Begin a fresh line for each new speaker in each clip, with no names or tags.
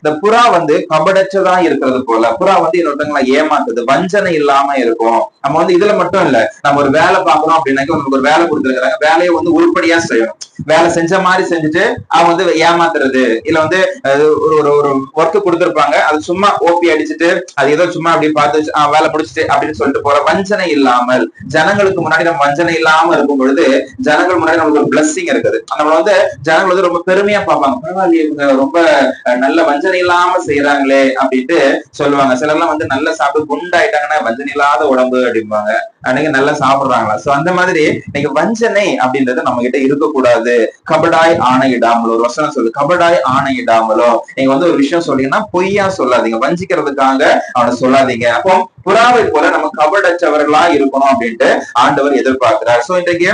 இந்த புறா வந்து கபடச்சதா இருக்கிறது போல. புறா வந்து இன்னொருத்தவங்களை ஏமாத்துது. வஞ்சனை இல்லாம இருக்கும். நம்ம வந்து இதுல மட்டும் இல்ல. நம்ம ஒரு வேலை பாக்குறோம் அப்படின்னாக்க நமக்கு ஒரு வேலை கொடுத்துருக்காங்க வேலையை வந்து உருப்படியா செய்யணும். வேலை செஞ்ச மாதிரி செஞ்சுட்டு அவங்க வந்து ஏமாத்துறது. இல்ல வந்து ஒரு ஒரு ஒரு ஒர்க் கொடுத்துருப்பாங்க. அது சும்மா ஓபி அடிச்சுட்டு அது ஏதோ சும்மா அப்படி பார்த்து வேலை பிடிச்சிட்டு அப்படின்னு சொல்லிட்டு போற வஞ்சனை இல்லாமல். ஜனங்களுக்கு முன்னாடி நம்ம வஞ்சனை இல்லாம இருக்கும் பொழுது ஜனங்கள் முன்னாடி நமக்கு ஒரு பிளஸ்ஸிங் இருக்குது. நம்ம வந்து ஜனங்கள் வந்து ரொம்ப பெருமையா பார்ப்பாங்க. பரவாயில்லையே இவங்க ரொம்ப நல்ல வஞ்சனை இல்லாம செய்யறாங்களே அப்படின்ட்டு சொல்லுவாங்க. சிலர்லாம் வந்து நல்லா சாப்பிட்டு குண்டாயிட்டாங்கன்னா வஞ்சனை இல்லாத உடம்பு அப்படிம்பாங்க. அன்னைக்கு நல்லா சாப்பிடுறாங்களா? சோ அந்த மாதிரி இன்னைக்கு வஞ்சனை அப்படின்றது நம்ம கிட்ட இருக்கக்கூடாது. கபடாய் ஆணையிடாமலோ ஒரு வசனம் சொல்லு கபடாய் ஆணையிடாமலோ. நீங்க வந்து ஒரு விஷயம் சொன்னீங்கன்னா பொய்யா சொல்லாதீங்க. வஞ்சிக்கிறதுக்காக அவனை சொல்லாதீங்க. அப்போ புறாவை போல நம்ம கபடச்சவர்களா இருக்கணும் அப்படின்ட்டு ஆண்டவர் எதிர்பார்க்கிறார். சோ இன்றைக்கு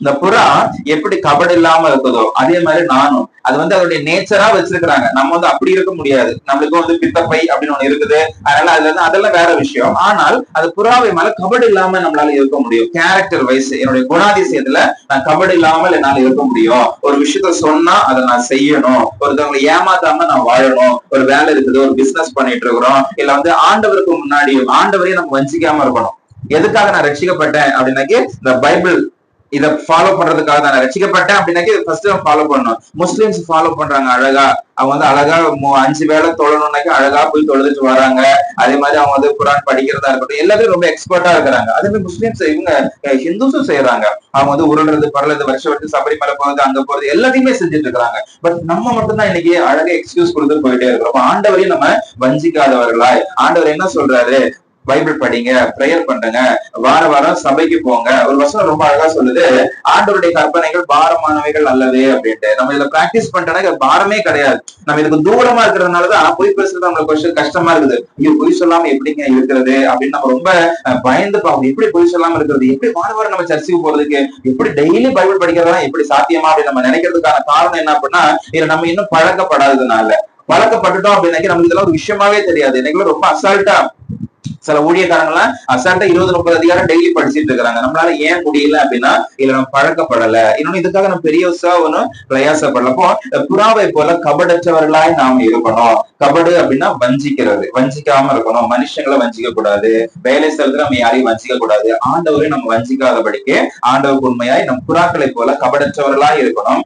இந்த புறா எப்படி கபடு இல்லாம இருக்குதோ அதே மாதிரி நானும். அது வந்து அதோடைய நேச்சரா வச்சிருக்கிறாங்க. நம்ம வந்து அப்படி இருக்க முடியாது. நம்மளுக்கு வந்து பித்தப்பை அப்படின்னு ஒண்ணு இருக்குது. அதனால அதுல இருந்து அதெல்லாம் வேற விஷயம். ஆனால் அது புறாவை மேல கபடு இல்லாம நம்மளால இருக்க முடியும். கேரக்டர் வைஸ் என்னுடைய குணாதிசயத்துல நான் கபடு இல்லாமல் என்னால இருக்க முடியும். ஒரு விஷயத்த சொன்னா அதை நான் செய்யணும். ஒருத்தவங்களை ஏமாத்தாம நான் வாழணும். ஒரு வேலை இருக்குது ஒரு பிசினஸ் பண்ணிட்டு இருக்கிறோம். இல்ல வந்து ஆண்டவருக்கு முன்னாடி ஆண்டவரையும் நம்ம வஞ்சிக்காம இருக்கணும். எதுக்காக நான் ரட்சிக்கப்பட்டேன் அப்படின்னாக்கி இந்த பைபிள் இத ஃபாலோ பண்றதுக்காக தான் ரசிக்கப்பட்டேன். அப்படின்னாக்கி ஃபர்ஸ்ட் ஃபாலோ பண்ணணும். முஸ்லிம்ஸ் ஃபாலோ பண்றாங்க அழகா. அவங்க வந்து அழகா அஞ்சு வேளை தொழணும்னாக்கி அழகா போய் தொழுதுட்டு வராங்க. அதே மாதிரி அவங்க வந்து குரான் படிக்கிறதா இருக்கட்டும் எல்லாமே ரொம்ப எக்ஸ்பர்ட்டா இருக்கிறாங்க. அதே மாதிரி முஸ்லிம்ஸ் இவங்க ஹிந்துஸும் செய்யறாங்க அவங்க வந்து உருள்றது பரலது வருஷம் வருஷம் சபரிமலை போறது அங்க போறது எல்லாத்தையுமே செஞ்சுட்டு இருக்காங்க பட் நம்ம மட்டும்தான் இன்னைக்கு அழகா எக்ஸ்கியூஸ் கொடுத்து போயிட்டே இருக்கிறோம். ஆண்டவரையும் நம்ம வஞ்சிக்காதவர்களாய். ஆண்டவர் என்ன சொல்றாரு? பைபிள் படிங்க ப்ரேயர் பண்ணுங்க வார வாரம் சபைக்கு போங்க. ஒரு வசனம் ரொம்ப அழகா சொல்லுது ஆண்டவருடைய கற்பனைகள் பாரமானவைகள் அல்லது அப்படின்ட்டு. நம்ம இதுல பிராக்டிஸ் பண்ணிட்டோம்னா பாரமே கிடையாது. நம்ம இதுக்கு தூரமா இருக்கிறதுனாலதான் பொய் பேசுறது நம்மளுக்கு கொஞ்சம் கஷ்டமா இருக்குது. ஐயோ பொய் சொல்லாம எப்படிங்க இருக்கிறது? அப்படின்னு நம்ம ரொம்ப பயந்து பார்க்கணும் எப்படி பொய் சொல்லாம இருக்கிறது? எப்படி வார வாரம் நம்ம சர்ச்சுக்கு போறதுக்கு? எப்படி டெய்லி பைபிள் படிக்கிறதெல்லாம் எப்படி சாத்தியமா அப்படின்னு நம்ம நினைக்கிறதுக்கான காரணம் என்ன அப்படின்னா இதுல நம்ம இன்னும் பழக்கப்படாததுனால. பழக்கப்பட்டுட்டோம் அப்படின்னாக்கி நமக்கு இதெல்லாம் ஒரு விஷயமாவே தெரியாது. இன்னைக்கு ரொம்ப அசால்ட்டா சில ஊழியக்காரங்களாம் அசால்ட்டா இருபது முப்பது அதிகாரம் டெய்லி படிச்சிட்டு இருக்காங்க நம்மளால ஏன் முடியல அப்படின்னா இதுல நம்ம பழக்கப்படல. இன்னொன்னு இதுக்காக நம்ம பெரிய ஒன்னும் பிரயாசப்படலப்போ புறாவை போல கபடற்றவர்களாய் நாம் இருக்கணும். கபடு அப்படின்னா வஞ்சிக்கிறது. வஞ்சிக்காம இருக்கணும். மனுஷங்களை வஞ்சிக்க கூடாது வேலை ஸ்தலத்துல நம்ம யாரையும் வஞ்சிக்க கூடாது ஆண்டவரை நம்ம வஞ்சிக்காதபடிக்கு ஆண்டவருக்கு உண்மையாய் நம் புறாக்களை போல கபடற்றவர்களாய் இருக்கணும்.